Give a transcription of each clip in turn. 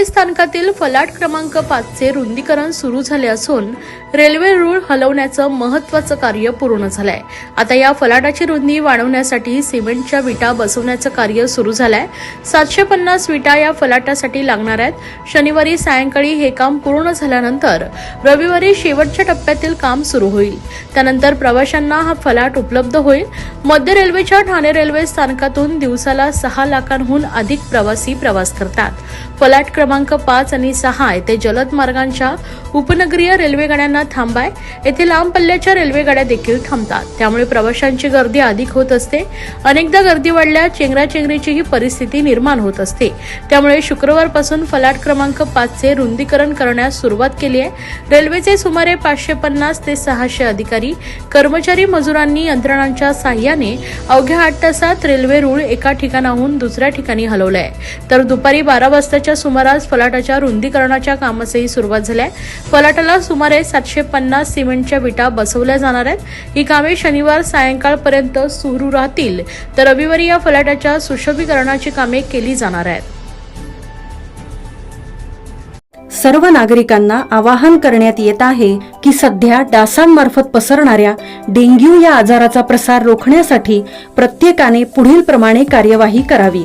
Railway स्थानकातील फलाट क्रमांक पाचचे रुंदीकरण सुरू झाले असून रेल्वे रूळ हलवण्याचं महत्वाचं कार्य पूर्ण झालंय. आता या फलाटाची रुंदी वाढवण्यासाठी सिमेंटच्या विटा बसवण्याचं कार्य सुरू झालंय. सातशे पन्नास विटा या फलाटासाठी लागणार आहेत. शनिवारी सायंकाळी हे काम पूर्ण झाल्यानंतर रविवारी शेवटच्या टप्प्यातील काम सुरू होईल. त्यानंतर प्रवाशांना हा फलाट उपलब्ध होईल. मध्य रेल्वेच्या ठाणे रेल्वे स्थानकातून दिवसाला सहा लाखांहून अधिक प्रवासी प्रवास करतात. फलाट क्रमांक क्रमांक पाच आणि सहा येथे जलद मार्गांच्या उपनगरीय रेल्वे गाड्यांना थांबाय. येथे लांब पल्ल्याच्या रेल्वे गाड्या देखील थांबतात. त्यामुळे प्रवाशांची गर्दी अधिक होत असते. अनेकदा गर्दी वाढल्या चेंगराचेंगरीचीही परिस्थिती निर्माण होत असते. त्यामुळे शुक्रवारपासून फलाट क्रमांक पाचचे रुंदीकरण करण्यास सुरुवात केली आहे. रेल्वेचे सुमारे पाचशे पन्नास ते सहाशे अधिकारी कर्मचारी मजुरांनी यंत्रणांच्या साह्याने अवघ्या आठ तासात रेल्वे रूळ एका ठिकाणाहून दुसऱ्या ठिकाणी हलवलाय. तर दुपारी बारा वाजताच्या सुमारास फलाटाच्या रुंदीकरणाच्या कामासही सुरुवात झाली आहे. फलाटाला सुमारे सातशे पन्नास सिमेंटच्या विटा बसवल्या जाणार आहेत. ही कामे शनिवार सायंकाळपर्यंत सुरू राहतील. तर रविवारी या फलाटाच्या सुशोभीकरणाची कामे केली जाणार आहेत. सर्व नागरिकांना आवाहन करण्यात येत आहे की सध्या डासांमार्फत पसरणाऱ्या डेंग्यू या आजाराचा प्रसार रोखण्यासाठी प्रत्येकाने पुढील प्रमाणे कार्यवाही करावी.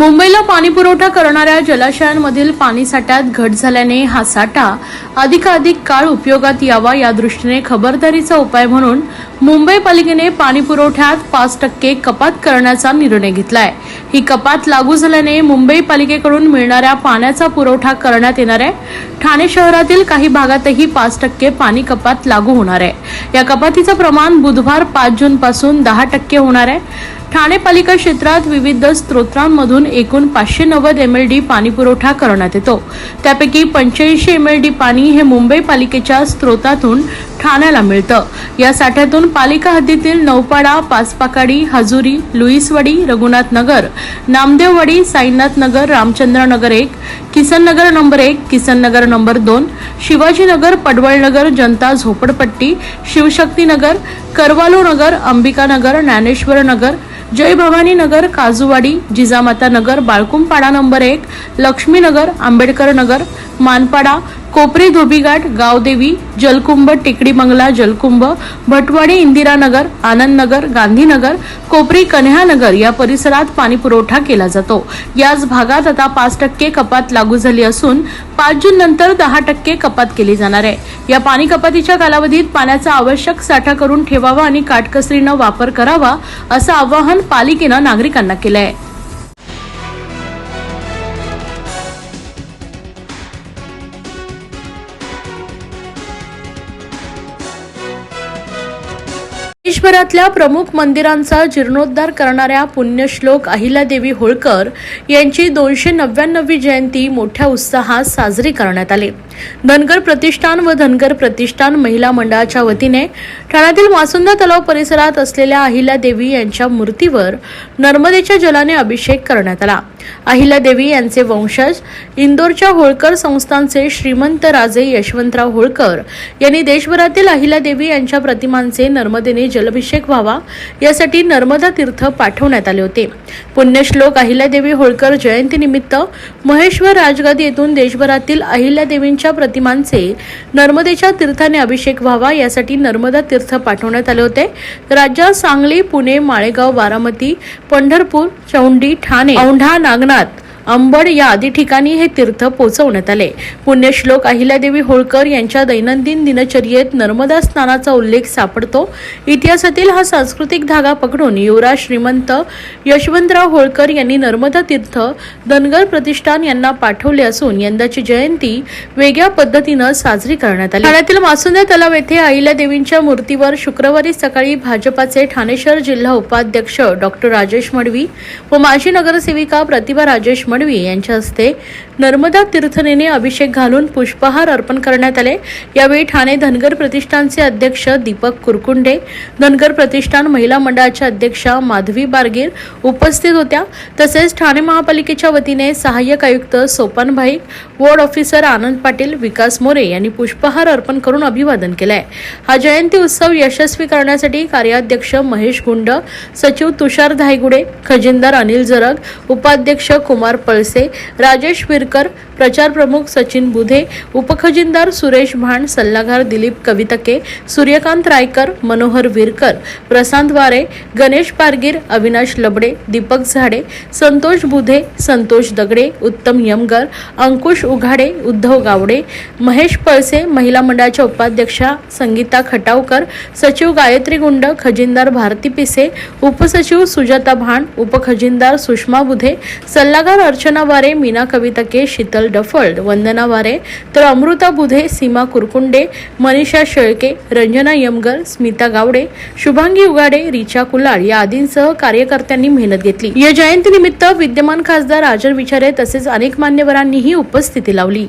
मुंबईला पाणी पुरवठा करणाऱ्या जलाशयांमधील पाणीसाठ्यात घट झाल्याने हा साठा अधिकाधिक काळ उपयोगात यावा या दृष्टीने खबरदारीचा उपाय म्हणून मुंबई पालिकेने पाणी पुरवठ्यात पाच टक्के कपात करण्याचा निर्णय घेतलाय. ही कपात लागू झाल्याने मुंबई पालिकेकडून मिळणाऱ्या पाण्याचा पुरवठा करण्यात येणार आहे. ठाणे शहरातील काही भागातही पाच टक्के पाणी कपात लागू होणार आहे. या कपातीचं प्रमाण बुधवार पाच जून पासून दहा टक्के होणार आहे. ठाणे पालिका क्षेत्रात विविध स्त्रोतांमधून एकूण पाचशे नव्वद एम एल डी पाणी पुरवठा करण्यात येतो. त्यापैकी पंच्याऐंशी एम एल डी पाणी हे मुंबई पालिकेच्या स्त्रोतातून ठाण्याला मिळतं. या साठ्यातून पालिका हद्दीतील नौपाडा पाचपाकाडी हजुरी लुईसवाडी रघुनाथ नगर नामदेववाडी साईनाथ नगर रामचंद्र नगर एक किसन नगर नंबर एक किसन नगर नंबर दोन शिवाजीनगर पडवळनगर जनता झोपडपट्टी शिवशक्तीनगर करवालो नगर अंबिकानगर ज्ञानेश्वर नगर जय भवानी नगर काजूवाडी जिजामाता नगर बाळकुंपाडा नंबर एक लक्ष्मीनगर आंबेडकर नगर मानपाडा कोपरी धोबीघाट गावदेवी जलकुंभ टेकडीमंगला जलकुंभ भटवाडी इंदिरानगर आनंदनगर गांधीनगर कोपरी कन्हानगर या परिसरात पाणी पुरवठा केला जातो. याच भागात आता पाच टक्के कपात लागू झाली असून पाच जून नंतर दहा टक्के कपात केली जाणार आहे. या पाणी कपातीच्या कालावधीत पाण्याचा आवश्यक साठा करून ठेवावा आणि काटकसरीनं वापर करावा असं आवाहन पालिकेनं नागरिकांना केलं देशभरातल्या प्रमुख मंदिरांचा जीर्णोद्धार करणाऱ्या पुण्यश्लोक अहिल्यादेवी होळकर यांची दोनशे नव्याण्णवी जयंती मोठ्या उत्साहात साजरी करण्यात आली. धनगर प्रतिष्ठान व धनगर प्रतिष्ठान महिला मंडळाच्या वतीने ठाण्यातील मासुंदा तलाव परिसरात असलेल्या अहिल्यादेवी यांच्या मूर्तीवर नर्मदेच्या जलाने अभिषेक करण्यात आला. अहिल्यादेवी यांचे वंशज. इंदोरच्या होळकर संस्थांचे श्रीमंत राजे यशवंतराव होळकर यांनी देशभरातील अहिल्यादेवी यांच्या प्रतिमांचे नर्मदेने जलाभिषेक व्हावा यासाठी नर्मदा तीर्थ पाठवण्यात आले होते. पुण्यश्लोक अहिल्यादेवी होळकर जयंतीनिमित्त महेश्वर राजगादी येथून देशभरातील अहिल्यादेवींच्या प्रतिमांचे नर्मदेच्या तीर्थाने अभिषेक व्हावा यासाठी नर्मदा तीर्थ पाठवण्यात आले होते. राज्यात सांगली पुणे माळेगाव बारामती पंढरपूर चौंडी ठाणे औंढा नागनाथ. अंबड या आदी ठिकाणी हे तीर्थ पोहोचवण्यात आले. पुण्यश्लोक अहिल्यादेवी होळकर यांच्या दैनंदिन दिनचर्येत नर्मदा स्नानाचा उल्लेख सापडतो. इतिहासातील हा सांस्कृतिक धागा पकडून युवराज श्रीमंत यशवंतराव होळकर यांनी नर्मदा तीर्थ धनगर प्रतिष्ठान यांना पाठवले असून यंदाची जयंती वेगळ्या पद्धतीनं साजरी करण्यात आली. ठाण्यातील मासुंदा तलाव येथे अहिल्यादेवींच्या मूर्तीवर शुक्रवारी सकाळी भाजपाचे ठाणे शहर जिल्हा उपाध्यक्ष डॉक्टर राजेश मडवी व माजी नगरसेविका प्रतिभा राजेश मडवी यांच्या हस्ते नर्मदा तीर्थनेने अभिषेक घालून पुष्पहार अर्पण करण्यात आले. यावेळी ठाणे धनगर प्रतिष्ठानचे अध्यक्ष दीपक कुरकुंडे धनगर प्रतिष्ठान महिला मंडळाच्या अध्यक्षा माधवी बारगीर उपस्थित होत्या. तसेच ठाणे महापालिकेच्या वतीने सहाय्यक आयुक्त सोपान भाईक वॉर्ड ऑफिसर आनंद पाटील विकास मोरे यांनी पुष्पहार अर्पण करून अभिवादन केलंय. हा जयंती उत्सव यशस्वी करण्यासाठी कार्याध्यक्ष महेश गुंड सचिव तुषार धायगुडे खजिनदार अनिल जरग उपाध्यक्ष कुमार पळसे राजेश विरकर प्रचार प्रमुख सचिन बुधे उपखजिनदार सुरेश भाण सल्लागार दिलीप कवितके सूर्यकांत रायकर मनोहर विरकर प्रशांत वारे गणेश पारगीर अविनाश लबडे दीपक झाडे संतोष बुधे संतोष दगडे उत्तम यमगर अंकुश उघाडे उद्धव गावडे महेश पळसे महिला मंडळाच्या उपाध्यक्षा संगीता खटावकर सचिव गायत्री गुंड खजिनदार भारती पिसे उपसचिव सुजाता भाण उपखजिनदार सुषमा बुधे सल्लागार अर्चना वारे मीना कवितके शीतल डफळ वंदना वारे तर अमृता बुधे सीमा कुरकुंडे मनीषा शेळके रंजना यमगर स्मिता गावडे शुभांगी उगाडे रिचा कुलाळ या आदींसह कार्यकर्त्यांनी मेहनत घेतली. या जयंतीनिमित्त विद्यमान खासदार राजन विचारे तसेच अनेक मान्यवरांनीही उपस्थिती लावली.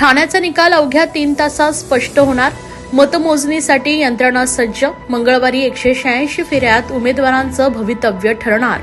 ठाण्याचा निकाल अवघ्या तीन तासात स्पष्ट होणार. मतमोजणीसाठी यंत्रणा सज्ज. मंगळवारी एकशे शहाऐंशी फेऱ्यात उमेदवारांचं भवितव्य ठरणार.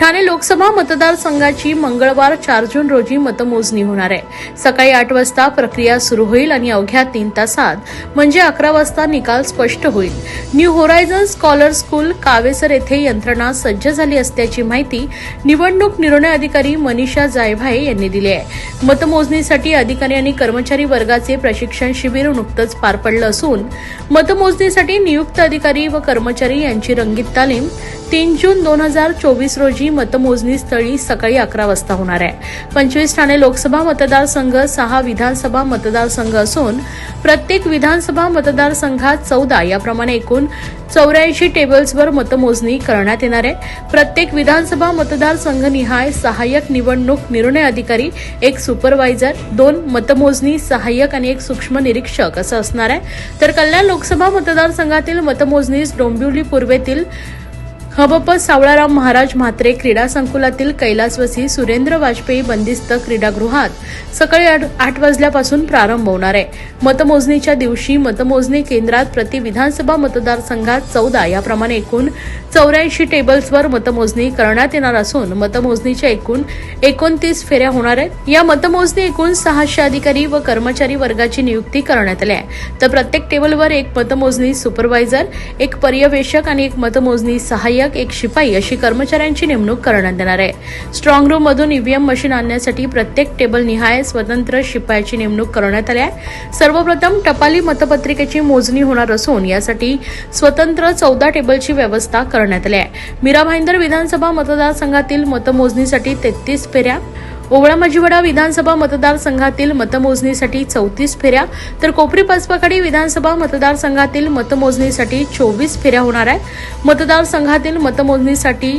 ठाणे लोकसभा मतदारसंघाची मंगळवार चार जून रोजी मतमोजणी होणार आहे. सकाळी आठ वाजता प्रक्रिया सुरू होईल आणि अवघ्या तीन तासात म्हणजे अकरा वाजता निकाल स्पष्ट होईल. New horizon scholar school Kavesar येथे यंत्रणा सज्ज झाली असल्याची माहिती निवडणूक निर्णय अधिकारी मनीषा जायभाये यांनी दिली आहे. मतमोजणीसाठी अधिकारी आणि कर्मचारी वर्गाचे प्रशिक्षण शिबिर नुकतंच पार पडलं असून मतमोजणीसाठी नियुक्त अधिकारी व कर्मचारी यांची रंगीत तालीम तीन जून दोन हजार चोवीस रोजी मतमोजणी स्थळी सकाळी अकरा वाजता होणार आहे. पंचवीस ठाणे लोकसभा मतदारसंघ सहा विधानसभा मतदारसंघ असून प्रत्येक विधानसभा मतदारसंघात चौदा याप्रमाणे एकूण चौऱ्याऐंशी टेबल्सवर मतमोजणी करण्यात येणार आहे. प्रत्येक विधानसभा मतदारसंघनिहाय सहाय्यक निवडणूक निर्णय अधिकारी एक सुपरवायझर दोन मतमोजणी सहाय्यक आणि एक सूक्ष्म निरीक्षक असं असणार आहे. तर कल्याण लोकसभा मतदारसंघातील मतमोजणीस डोंबिवली पूर्वेतील हबप सावळाराम महाराज म्हात्रे क्रीडा संकुलातील कैलासवासी सुरेंद्र वाजपेयी बंदिस्त क्रीडागृहात सकाळी आठ आठ वाजल्यापासून प्रारंभ होणार आहे. मतमोजणीच्या दिवशी मतमोजणी केंद्रात प्रति विधानसभा मतदारसंघात चौदा. याप्रमाणे एकूण चौऱ्याऐंशी टेबल्सवर मतमोजणी करण्यात येणार असून मतमोजणीच्या एकूण एकोणतीस फेऱ्या होणार आहेत. या मतमोजणी एकूण सहाशे अधिकारी व कर्मचारी वर्गाची नियुक्ती करण्यात आली आहे. तर प्रत्येक टेबलवर एक मतमोजणी सुपरवायझर एक पर्यवेक्षक आणि एक मतमोजणी सहाय्यक एक शिपाई अशी कर्मचाऱ्यांची नेमणूक करण्यात येणार आहे. स्ट्रॉंग रूम मधून ईव्हीएम मशीन आणण्यासाठी प्रत्येक टेबल निहाय स्वतंत्र शिपायाची नेमणूक करण्यात आली आहे. सर्वप्रथम टपाली मतपत्रिकेची मोजणी होणार असून यासाठी स्वतंत्र चौदा टेबलची व्यवस्था करण्यात आली आहे. मीरा भाईंदर विधानसभा मतदारसंघातील मतमोजणीसाठी तेहतीस फेऱ्या ओवळा मजिवडा विधानसभा मतदारसंघातील मतमोजणीसाठी चौतीस फेऱ्या तर कोपरी पाचपाखाडी विधानसभा मतदारसंघातील मतमोजणीसाठी चोवीस फेऱ्या होणार आहेत. मतदारसंघातील मतमोजणीसाठी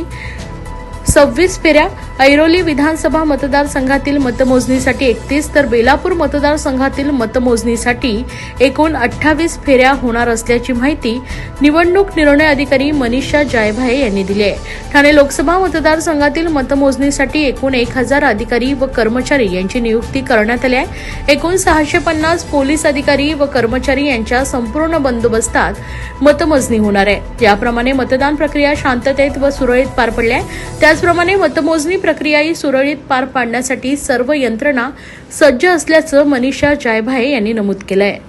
सव्वीस फेऱ्या ऐरोली विधानसभा मतदारसंघातील मतमोजणीसाठी एकतीस तर बेलापूर मतदारसंघातील मतमोजणीसाठी एकूण अठ्ठावीस फेऱ्या होणार असल्याची माहिती निवडणूक निर्णय अधिकारी मनीषा जायभाये यांनी दिली आहे. ठाणे लोकसभा मतदारसंघातील मतमोजणीसाठी एकूण एक हजार अधिकारी व कर्मचारी यांची नियुक्ती करण्यात आली आहे. एकूण सहाशे पन्नास पोलीस अधिकारी व कर्मचारी यांच्या संपूर्ण बंदोबस्तात मतमोजणी होणार आहे. याप्रमाणे मतदान प्रक्रिया शांततेत व सुरळीत पार पडली आहे. त्याचप्रमाणे मतमोजणी प्रक्रियाही सुरळीत पार पाडण्यासाठी सर्व यंत्रणा सज्ज असल्याचं मनीषा जायभाये यांनी नमूद केलं आहे